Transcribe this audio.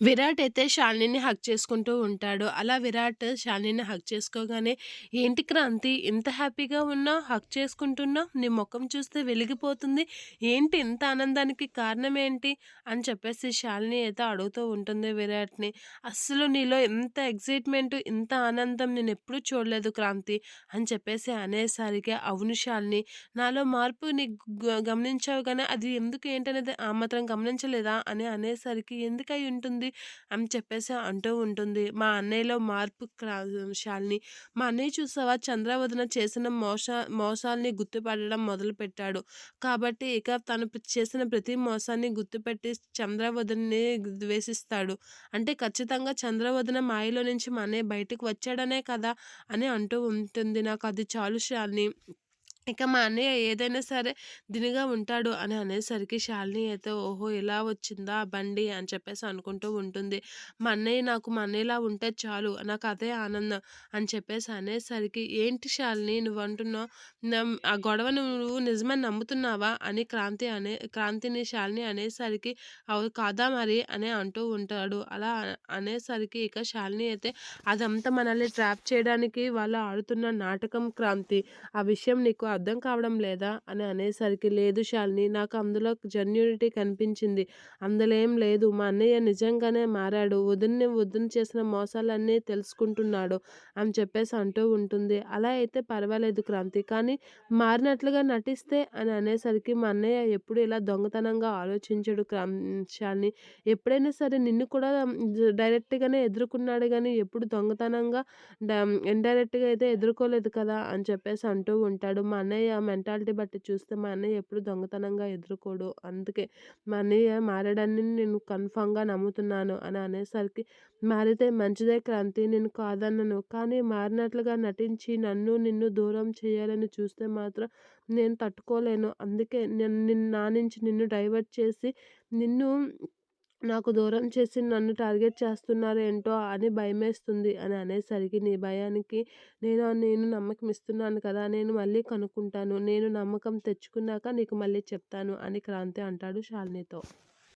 విరాట్ అయితే శాలినిని హక్ చేసుకుంటూ ఉంటాడు. అలా విరాట్ శాలినిని హక్ చేసుకోగానే, "ఏంటి క్రాంతి ఇంత హ్యాపీగా ఉన్నావు? హక్ చేసుకుంటున్నావు? నీ ముఖం చూస్తే వెలిగిపోతుంది. ఏంటి ఇంత ఆనందానికి కారణం ఏంటి?" అని చెప్పేసి శాలిని అయితే అడుగుతూ ఉంటుంది విరాట్‌ని. "అస్సలు నీలో ఎంత ఎక్సైట్‌మెంట్, ఇంత ఆనందం నేను ఎప్పుడూ చూడలేదు క్రాంతి" అని చెప్పేసి అనేసరికి, "అవును శాలిని నాలో మార్పు నీ గ గమనించావు కానీ అది ఎందుకు ఏంటనేది ఆ మాత్రం గమనించలేదా?" అని అనేసరికి, "ఎందుకై ఉంటుంది?" అని చెప్పేసి అంటూ ఉంటుంది. మా అన్నయ్యలో మార్పు క్రా శాలిని. మా అన్నయ్య చూసావా చంద్రవదన చేసిన మోస మోసాల్ని గుర్తుపట్టడం మొదలుపెట్టాడు. కాబట్టి ఇక తను చేసిన ప్రతి మోసాన్ని గుర్తుపెట్టి చంద్రవదనని ద్వేషిస్తాడు. అంటే ఖచ్చితంగా చంద్రవదన మాయలో నుంచి మా అన్నయ్య బయటకు వచ్చాడనే కదా! అని అంటూ ఉంటుంది. నాకది చాలు శాలిని. ఇక మా అన్నయ్య ఏదైనా సరే దినిగా ఉంటాడు అని అనేసరికి శాలిని అయితే ఓహో! ఇలా వచ్చిందా బండి అని చెప్పేసి అనుకుంటూ ఉంటుంది. మా అన్నయ్య నాకు మా అన్నయ్యలా ఉంటే చాలు నాకు అదే ఆనందం అని చెప్పేసి అనేసరికి ఏంటి శాలిని నువ్వు అంటున్నావు ఆ గొడవను నువ్వు నిజమని నమ్ముతున్నావా అని క్రాంతి అనే క్రాంతిని శాలిని అనేసరికి అవు కాదా మరి అని అంటూ ఉంటాడు. అలా అనేసరికి ఇక శాలిని అయితే అదంతా మనల్ని ట్రాప్ చేయడానికి వాళ్ళు ఆడుతున్న నాటకం క్రాంతి. ఆ విషయం నీకు అర్థం కావడం లేదా? అని అనేసరికి లేదు శాలిని నాకు అందులో జెన్యూనిటీ కనిపించింది. అందులో ఏం లేదు. మా అన్నయ్య నిజంగానే మారాడు. వదిన్ని వదిన చేసిన మోసాలన్నీ తెలుసుకుంటున్నాడు అని చెప్పేసి అంటూ ఉంటుంది. అలా అయితే పర్వాలేదు క్రాంతి. కానీ మారినట్లుగా నటిస్తే అని అనేసరికి మా అన్నయ్య ఎప్పుడు ఇలా దొంగతనంగా ఆలోచించాడు క్రాం ఎప్పుడైనా సరే నిన్ను కూడా డైరెక్ట్‌గానే ఎదుర్కొన్నాడు కానీ ఎప్పుడు దొంగతనంగా డ ఇండైరెక్ట్‌గా అయితే ఎదుర్కోలేదు కదా! అని చెప్పేసి అంటూ ఉంటాడు. మా అన్నయ్య మెంటాలిటీ బట్టి చూస్తే మా అన్నయ్య ఎప్పుడు దొంగతనంగా ఎదుర్కోడు. అందుకే మా అన్నయ్య మారాడని నేను కన్ఫర్మ్‌గా నమ్ముతున్నాను అని అనేసరికి మారితే మంచిదే క్రాంతి నేను కాదన్నాను కానీ మారినట్లుగా నటించి నన్ను నిన్ను దూరం చేయాలని చూస్తే మాత్రం నేను తట్టుకోలేను. అందుకే నేను నా నుంచి నిన్ను డైవర్ట్ చేసి నిన్ను నాకు దూరం చేసి నన్ను టార్గెట్ చేస్తున్నారేంటో అని భయమేస్తుంది అని అనేసరికి నీ భయానికి నేను నేను నమ్మకం ఇస్తున్నాను కదా! నేను మళ్ళీ కనుక్కుంటాను. నేను నమ్మకం తెచ్చుకున్నాక నీకు మళ్ళీ చెప్తాను అని క్రాంతి అంటాడు శాలినితో.